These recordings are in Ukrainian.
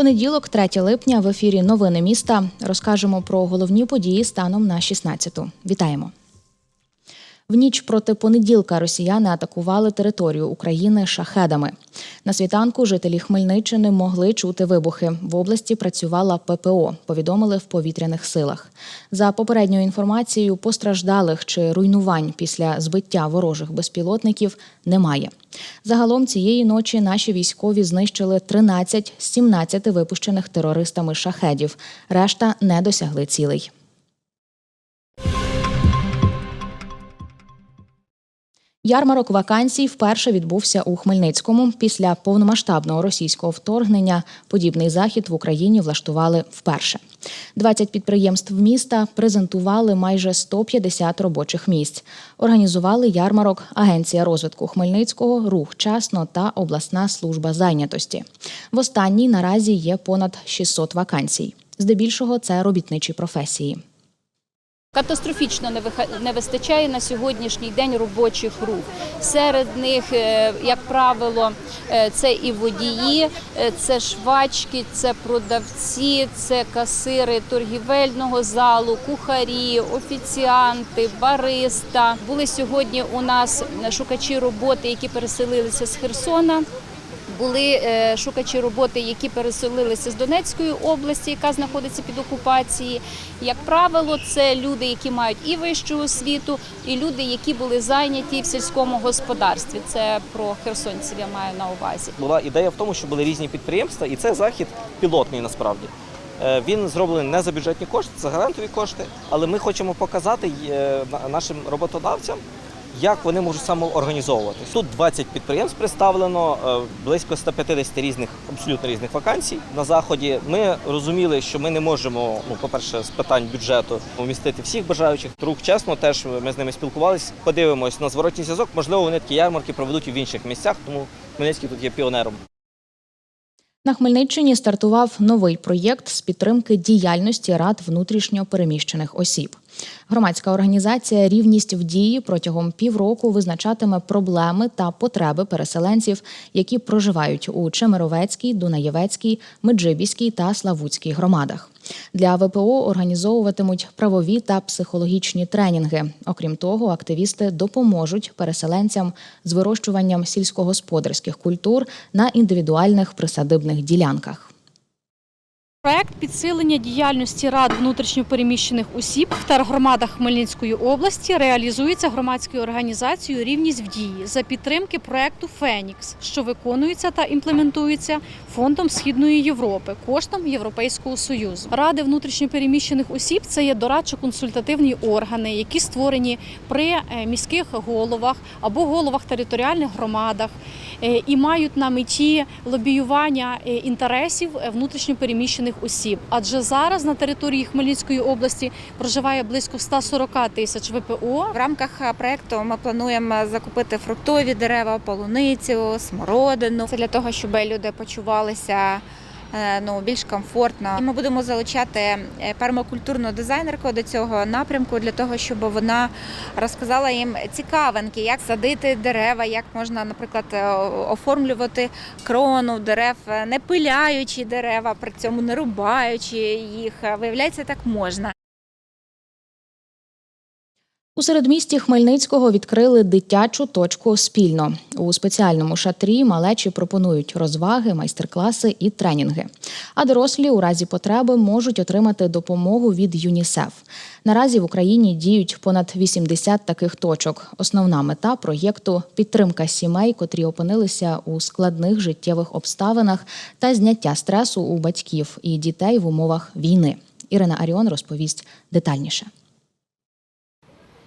Понеділок, 3 липня, в ефірі Новини міста розкажемо про головні події станом на 16-ту. Вітаємо. В ніч проти понеділка росіяни атакували територію України шахедами. На світанку жителі Хмельниччини могли чути вибухи. В області працювала ППО, повідомили в повітряних силах. За попередньою інформацією, постраждалих чи руйнувань після збиття ворожих безпілотників немає. Загалом цієї ночі наші військові знищили 13 з 17 випущених терористами шахедів. Решта не досягли цілей. Ярмарок вакансій вперше відбувся у Хмельницькому. Після повномасштабного російського вторгнення подібний захід в Україні влаштували вперше. 20 підприємств міста презентували майже 150 робочих місць. Організували ярмарок Агенція розвитку Хмельницького, рух часно та обласна служба зайнятості. В останній наразі є понад 600 вакансій. Здебільшого це робітничі професії. Катастрофічно не вистачає на сьогоднішній день робочих рук. Серед них, е, як правило, е, це і водії, е, це швачки, це продавці, це касири торгівельного залу, кухарі, офіціанти, бариста. Були сьогодні у нас шукачі роботи, які переселилися з Херсона. Були е, шукачі роботи, які переселилися з Донецької області, яка знаходиться під окупацією. Як правило, це люди, які мають і вищу освіту, і люди, які були зайняті в сільському господарстві. Це про херсонців я маю на увазі. була ідея в тому, що були різні підприємства, і це захід пілотний насправді. Е, Він зроблений не за бюджетні кошти, за грантові кошти, але ми хочемо показати е, нашим роботодавцям, як вони можуть самоорганізовувати. Тут 20 підприємств представлено, е, близько 150 різних, абсолютно різних вакансій на заході. Ми розуміли, що ми не можемо, ну, по-перше, з питань бюджету вмістити всіх бажаючих. Друг чесно, теж ми з ними спілкувалися. Подивимось на зворотній зв'язок. Можливо, вони такі ярмарки проведуть в інших місцях, тому Хмельницький тут є піонером. На Хмельниччині стартував новий проєкт з підтримки діяльності рад внутрішньо переміщених осіб. Громадська організація Рівність в дії протягом півроку визначатиме проблеми та потреби переселенців, які проживають у Чемеровецькій, Дунаєвецькій, Меджибіській та Славутській громадах. Для ВПО організовуватимуть правові та психологічні тренінги. Окрім того, активісти допоможуть переселенцям з вирощуванням сільськогосподарських культур на індивідуальних присадибних ділянках. Проект підсилення діяльності рад внутрішньопереміщених осіб в тергромадах Хмельницької області реалізується громадською організацією Рівність в дії за підтримки проекту Фенікс, що виконується та імплементується фондом Східної Європи коштом Європейського союзу. Ради внутрішньопереміщених осіб це є дорадчо-консультативні органи, які створені при е, міських головах або головах територіальних громадах е, і мають на меті лобіювання е, інтересів е, внутрішньопереміщених осіб. Адже зараз на території Хмельницької області проживає близько 140 тисяч ВПО. В рамках проекту ми плануємо закупити фруктові дерева, полуницю, смородину. Це для того, щоб люди почувалися ну, більш комфортно. І ми будемо залучати е, пермакультурну дизайнерку до цього напрямку для того, щоб вона розказала їм цікавинки, як садити дерева, як можна, наприклад, е, оформлювати крону дерев, е, не пиляючи дерева, при цьому не рубаючи їх. Виявляється, так можна. У середмісті Хмельницького відкрили дитячу точку спільно. У спеціальному шатрі малечі пропонують розваги, майстер-класи і тренінги. А дорослі у разі потреби можуть отримати допомогу від ЮНІСЕФ. Наразі в Україні діють понад 80 таких точок. Основна мета проєкту підтримка сімей, котрі опинилися у складних життєвих обставинах та зняття стресу у батьків і дітей в умовах війни. Ірина Аріон розповість детальніше.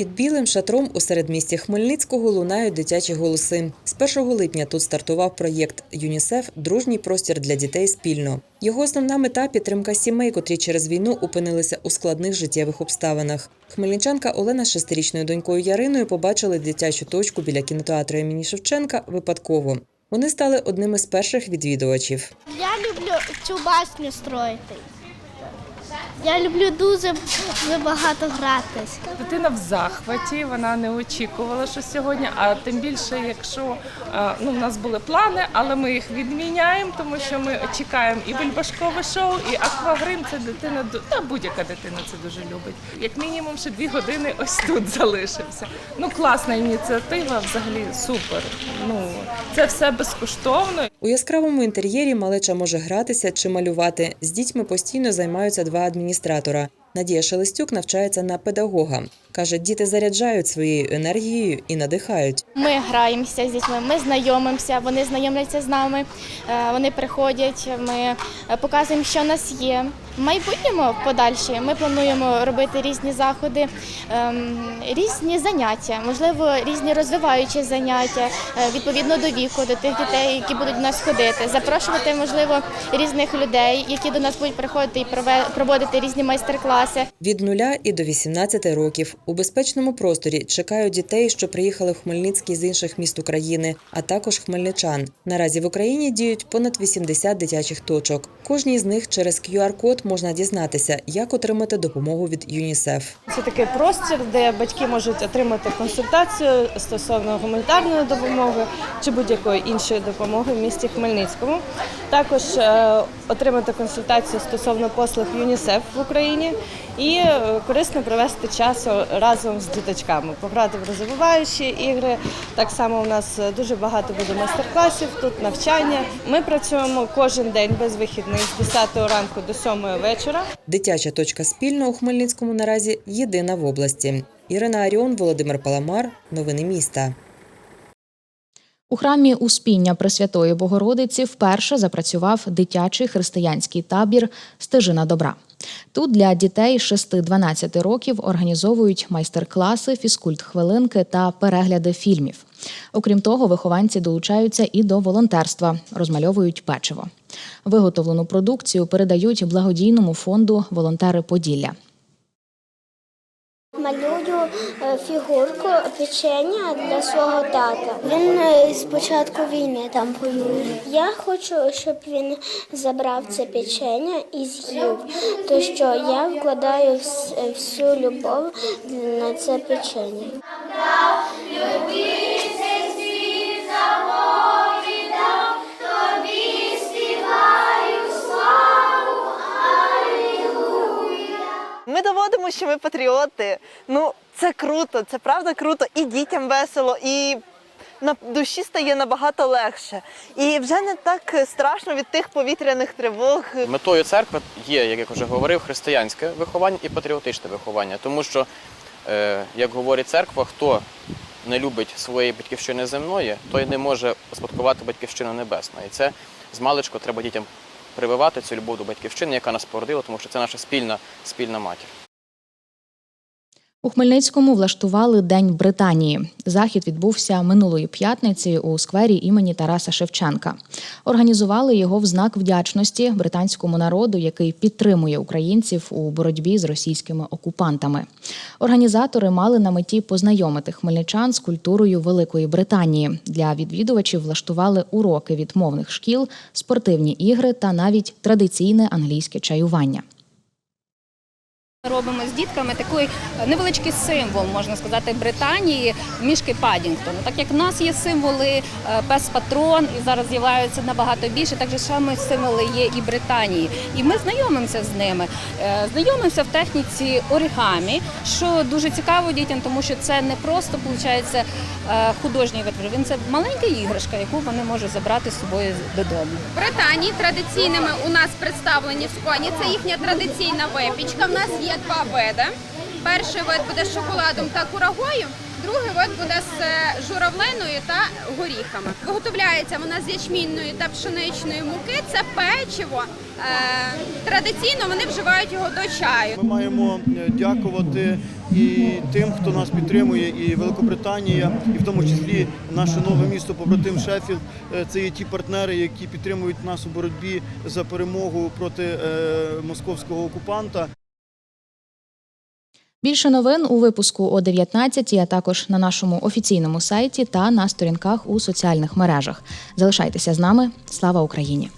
Під білим шатром у середмісті Хмельницького лунають дитячі голоси. З 1 липня тут стартував проєкт ЮНІСЕФ Дружній простір для дітей спільно. Його основна мета підтримка сімей, котрі через війну опинилися у складних життєвих обставинах. Хмельничанка Олена з шестирічною донькою Яриною побачили дитячу точку біля кінотеатру імені Шевченка випадково. Вони стали одними з перших відвідувачів. Я люблю цю басню строїти. Я люблю дуже, багато гратись. Дитина в захваті, вона не очікувала, що сьогодні. А тим більше, якщо е, ну, в нас були плани, але ми їх відміняємо, тому що ми чекаємо і бульбашкове шоу, і аквагрим. Це дитина та будь-яка дитина це дуже любить. Як мінімум, ще дві години ось тут залишився. Ну класна ініціатива, взагалі супер. Ну це все безкоштовно. У яскравому інтер'єрі малеча може гратися чи малювати. З дітьми постійно займаються два адміністратора. Надія Шелестюк навчається на педагога. Каже, діти заряджають своєю енергією і надихають. Ми граємося з дітьми, ми знайомимося, вони знайомляться з нами, е, вони приходять, ми е, показуємо, що в нас є. Майбутньому подальші ми плануємо робити різні заходи, ем, різні заняття, можливо, різні розвиваючі заняття е, відповідно до віку, до тих дітей, які будуть до нас ходити. Запрошувати, можливо, різних людей, які до нас будуть приходити і проводити різні майстер-класи. Від нуля і до 18 років у безпечному просторі чекають дітей, що приїхали в Хмельницький з інших міст України, а також хмельничан. Наразі в Україні діють понад 80 дитячих точок. Кожній з них через QR-код можна дізнатися, як отримати допомогу від ЮНІСЕФ. Це такий простір, де батьки можуть отримати консультацію стосовно гуманітарної допомоги чи будь-якої іншої допомоги в місті Хмельницькому. Також е, отримати консультацію стосовно послуг ЮНІСЕФ в Україні і е, корисно провести час разом з діточками, пограти в розвиваючі ігри. Так само у нас е, дуже багато буде майстер-класів, тут навчання. Ми працюємо кожен день без вихідних з 10 ранку до 7 вечора. Дитяча точка спільно у Хмельницькому наразі єдина в області. Ірина Аріон, Володимир Паламар. Новини міста. У храмі Успіння Пресвятої Богородиці вперше запрацював дитячий християнський табір Стежина добра. Тут для дітей 6-12 років організовують майстер-класи, фізкульт-хвилинки та перегляди фільмів. Окрім того, вихованці долучаються і до волонтерства, розмальовують печиво. Виготовлену продукцію передають благодійному фонду Волонтери Поділля. Малюю е, фігурку печення для свого тата. Він е, з початку війни там воює. Я хочу, щоб він забрав це печення і з'їв, то що я вкладаю всю любов на це печення. Ми доводимо, що ми патріоти. Ну, це круто, це правда круто. І дітям весело, і на душі стає набагато легше. І вже не так страшно від тих повітряних тривог. Метою церкви є, як я вже говорив, християнське виховання і патріотичне виховання. Тому що, е, як говорить церква, хто не любить своєї батьківщини земної, той не може успадкувати батьківщину небесну. І це з маличку треба дітям прививати цю любов до батьківщини, яка нас породила, тому що це наша спільна, спільна матір. У Хмельницькому влаштували День Британії. Захід відбувся минулої п'ятниці у сквері імені Тараса Шевченка. Організували його в знак вдячності британському народу, який підтримує українців у боротьбі з російськими окупантами. Організатори мали на меті познайомити хмельничан з культурою Великої Британії. Для відвідувачів влаштували уроки від мовних шкіл, спортивні ігри та навіть традиційне англійське чаювання. Робимо з дітками такий невеличкий символ, можна сказати, Британії, мішки Падінгтона. Так як в нас є символи е, пес патрон, і зараз з'являються набагато більше, так же саме символи є і Британії. І ми знайомимося з ними. Е, Знайомимося в техніці оригамі, що дуже цікаво дітям, тому що це не просто виходить художній витвір. Він це маленька іграшка, яку вони можуть забрати з собою додому. В Британії традиційними у нас представлені сконі. Це їхня традиційна випічка. В нас є два види. Перший вид буде з шоколадом та курагою, другий вид буде з е, журавлиною та горіхами. Виготовляється вона з ячмінної та пшеничної муки. Це печиво. Е, Традиційно вони вживають його до чаю. Ми маємо е, дякувати і тим, хто нас підтримує, і Великобританія, і в тому числі наше нове місто побратим Шеффілд. Це є ті партнери, які підтримують нас у боротьбі за перемогу проти московського окупанта. Більше новин у випуску о 19, а також на нашому офіційному сайті та на сторінках у соціальних мережах. Залишайтеся з нами. Слава Україні!